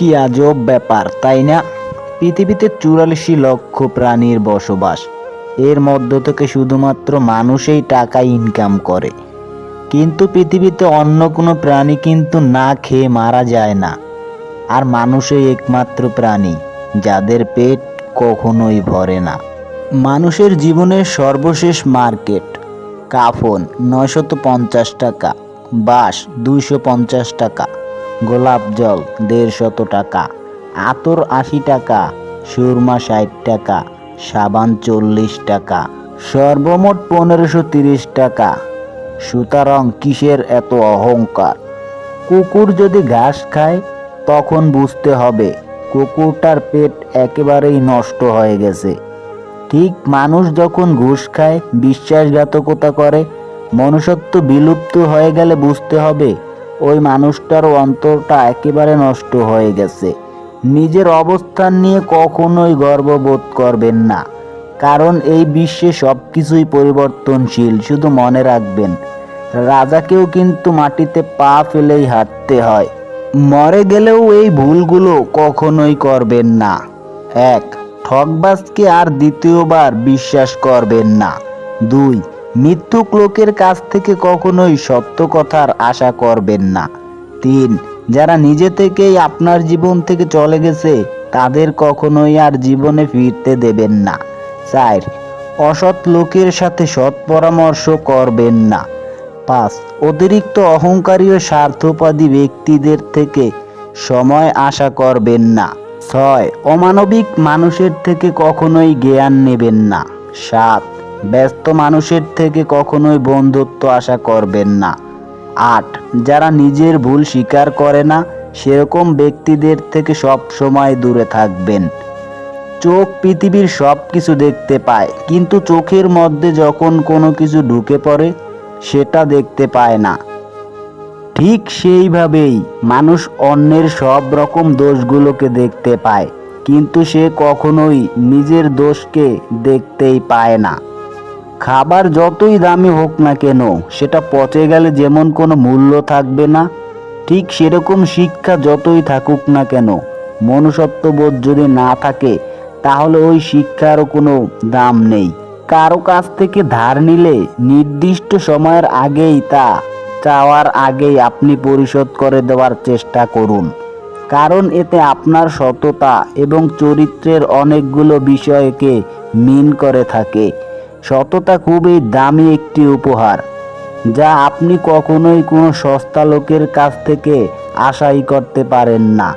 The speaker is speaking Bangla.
কি আজব ব্যাপার, তাই না? পৃথিবীতে চুরাশি লক্ষ প্রাণীর বসবাস। এর মধ্য থেকে শুধুমাত্র মানুষই টাকা ইনকাম করে। কিন্তু পৃথিবীতে অন্য কোনো প্রাণী কিন্তু না খেয়ে মারা যায় না। আর মানুষই একমাত্র প্রাণী, যাদের পেট কখনোই ভরে না। মানুষের জীবনের সর্বশেষ মার্কেট, কাফন, নয়শত পঞ্চাশ টাকা বাস দুইশো পঞ্চাশ টাকা। গোলাপ জল দেড়শত টাকা, আতর আশি টাকা, সুরমা ষাট টাকা, সাবান চল্লিশ টাকা, সর্বমোট পনেরোশো তিরিশ টাকা। সুতরাং কিসের এত অহংকার? কুকুর যদি ঘাস খায়, তখন বুঝতে হবে কুকুরটার পেট একেবারেই নষ্ট হয়ে গেছে। ঠিক মানুষ যখন ঘুষ খায়, বিশ্বাসঘাতকতা করে, মনুষ্যত্ব বিলুপ্ত হয়ে গেলে বুঝতে হবে ওই মানুষটার অন্তরটা একেবারে নষ্ট হয়ে গেছে। নিজের অবস্থান নিয়ে কখনোই গর্ববোধ করবেন না। কারণ এই বিশ্বে সব কিছুই পরিবর্তনশীল, শুধু মনে রাখবেন। রাজাকেও কিন্তু মাটিতে পা ফেলেই হাঁটতে হয়। মরে গেলেও এই ভুলগুলো কখনোই করবেন না। এক ঠকবাজকে আর দ্বিতীয়বার বিশ্বাস করবেন না। দুই মিথ্যুক লোকের কাছ থেকে কখনোই সত্য কথার আশা করবেন না। তিন, যারা নিজে থেকেই আপনার জীবন থেকে চলে গেছে, তাদের কখনোই আর জীবনে ফিরতে দেবেন না। চার, অসৎ লোকের সাথে সৎ পরামর্শ করবেন না। পাঁচ, অতিরিক্ত অহংকারী ও স্বার্থবাদী ব্যক্তিদের থেকে সময় আশা করবেন না। ছয়, অমানবিক মানুষের থেকে কখনোই জ্ঞান নেবেন না। সাত ব্যস্ত মানুষের থেকে কখনোই বন্ধুত্ব আশা করবেন না। আট, যারা নিজের ভুল স্বীকার করে না, সেরকম ব্যক্তিদের থেকে সব সময় দূরে থাকবেন। চোখ পৃথিবীর সব কিছু দেখতে পায়, কিন্তু চোখের মধ্যে যখন কোনো কিছু ঢুকে পড়ে, সেটা দেখতে পায় না। ঠিক সেইভাবেই মানুষ অন্যের সব রকম দোষগুলোকে দেখতে পায়, কিন্তু সে কখনোই নিজের দোষকে দেখতেই পায় না। খাবার যতই দামি হোক না কেন, সেটা পচে গেলে যেমন কোনো মূল্য থাকবে না, ঠিক সেরকম শিক্ষা যতই থাকুক না কেন। মনুষ্যত্ববোধ যদি না থাকে, তাহলে ওই শিক্ষারও কোনো দাম নেই। কারও কাছ থেকে ধার নিলে নির্দিষ্ট সময়ের আগেই তা চাওয়ার আগেই আপনি পরিশোধ করে দেওয়ার চেষ্টা করুন। কারণ এতে আপনার সততা এবং চরিত্রের অনেকগুলো বিষয়কে মিন করে থাকে। সততা খুবই দামি একটি উপহার, যা আপনি কখনোই কোনো সস্তা লোকের কাছ থেকে আশাই করতে পারেন না।